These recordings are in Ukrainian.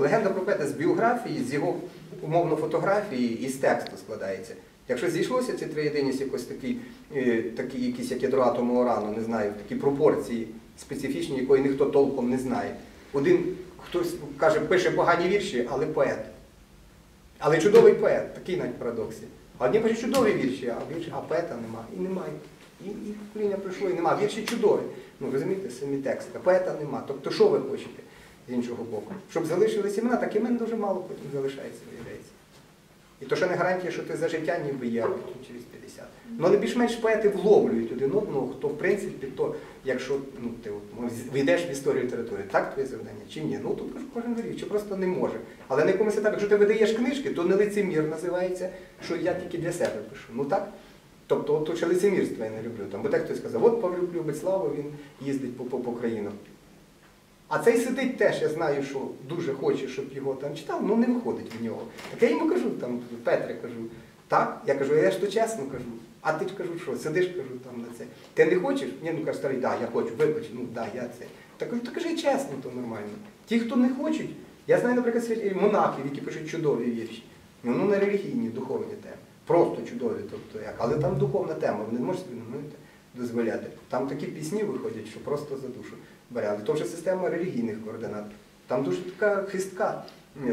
Легенда про поета з біографії, з його умовно фотографії і з тексту складається. Якщо зійшлося ці три єдиність якось такі, е, такі якісь як ядро атому урану, не знаю, такі пропорції специфічні, якої ніхто толком не знає. Один хтось каже, пише погані вірші, але поет. Але чудовий поет, такий навіть парадокс. Одні пишуть чудові вірші, а вірші, а поета немає. І немає. І, і покоління пройшло, і немає. Вірші чудові. Ну розумієте, самі тексти. А поета нема. Тобто, що ви хочете з іншого боку? Щоб залишились імена, так імен дуже мало потім залишається, виявляється. І то, що не гарантія, що ти за життя ніби є через 50. Ну, але більш-менш поети вловлюють один одного, хто в принципі, то, якщо ну, ти от, ну, війдеш в історію літератури, так твоє завдання чи ні? Ну тут кожен вирішує, чи просто не може. Але на якомусь етапі, якщо ти видаєш книжки, то не лицемір називається, що я тільки для себе пишу. Ну так? Тобто, от ще лицемірство я не люблю. Там, бо так хтось сказав, от Павлюк любить славу, він їздить по, по, по країнах. А цей сидить теж, я знаю, що дуже хоче, щоб його там читав, ну не виходить в нього. Так я йому кажу, там, Петре, кажу, так, я кажу, я ж то чесно кажу. А ти ж кажу, що сидиш, кажу там на це. Ти не хочеш? Ні, ну каже, старий, да, я хочу, вибач, ну да, я це. Так кажу, так кажи чесно, то нормально. Ті, хто не хочуть, я знаю, наприклад, монахів, які пишуть чудові вірші. Ну, ну не релігійні, духовні теми. Просто чудові, тобто як. Але там духовна тема, ви не собі ну, дозволяти. Там такі пісні виходять, що просто за душу бере. Але вже система релігійних координат. Там дуже така хистка.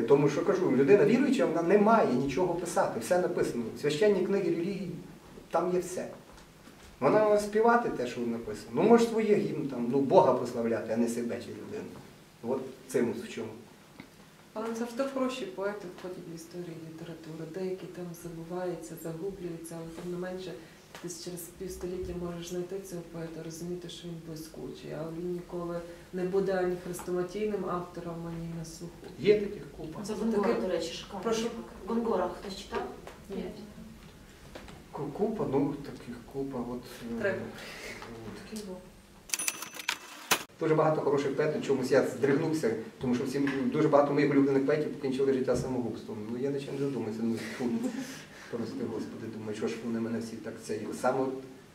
Тому що кажу, людина віруюча, вона не має нічого писати, все написано. Священні книги релігії, там є все. Вона співати те, що написано. Ну, може своє гімн, там, ну, Бога прославляти, а не себе чи людину. От цим в чому. Але завжди хороші поети входять в історію літератури. Деякі там забуваються, загублюються, але тим не менше десь через півстоліття можеш знайти цього поета, розуміти, що він блискучий, але він ніколи не буде ані хрестоматійним автором, ані на слуху. Є таких купа. Це Гонгора, до речі, шикарно. Прошу? Гонгора хтось читав? Ні. Купа, ну таких купа. От, е, Треба. от. Дуже багато хороших поетів, чомусь я здригнувся, тому що всі, дуже багато моїх улюблених поетів покінчили життя самогубством. Ну я нічим не задумаюся, ну фу, прости Господи, думаю, що ж вони мене всі так це саме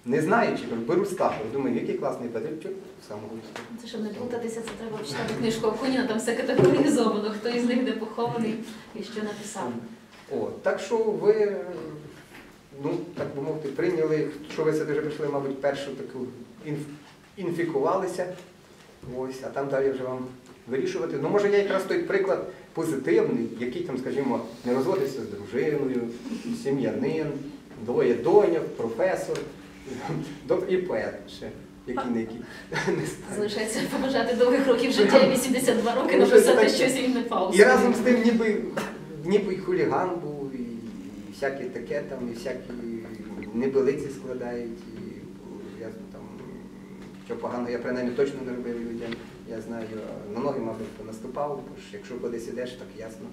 не знаючи, беру стаху, думаю, який класний поет, самогубство. Це щоб не плутатися, це треба читати книжку Акуніна, там все категоризовано, хто із них де похований і що написав. О, так що ви, ну так би мовити, прийняли, що ви сюди вже прийшли, мабуть, першу таку інф, інфікувалися. Ось, а там далі вже вам вирішувати. Ну, може, я якраз той приклад позитивний, який там, скажімо, не розводився з дружиною, сім'янин, двоє доньок, професор, і поет ще, який не який. Не. Залишається побажати довгих років життя і 82 роки Ну, щось написати щось вільне паузу. І разом з тим ніби, ніби і хуліган був, і, і всяке таке там, і всякі небелиці складають, і що погано, я принаймні точно не робив людям. Я знаю, на ноги, мабуть, наступав, бо ж якщо кудись ідеш, так ясно,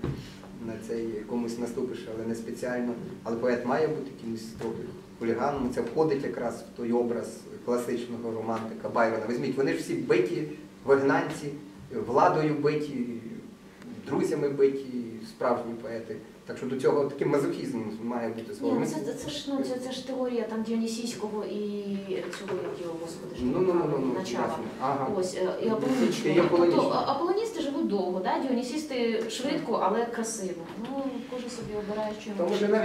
на цей комусь наступиш, але не спеціально. Але поет має бути якимось трохи хуліганом. Це входить якраз в той образ класичного романтика Байрона. Візьміть, вони ж всі биті, вигнанці, владою биті, друзями биті, справжні поети. Так що до цього таким мазохізмом має бути Ні, слово. ну це, це, це ж ну це, це ж теорія там Діонісійського і цього як його господи Ну, ну, ну, ну, ну, начала. Ага. Ось е, і аполонічного. аполонічного. Тобто аполоністи живуть довго, да? діонісісти швидко, але красиво. Ну кожен собі обирає, що йому. Тому що навіть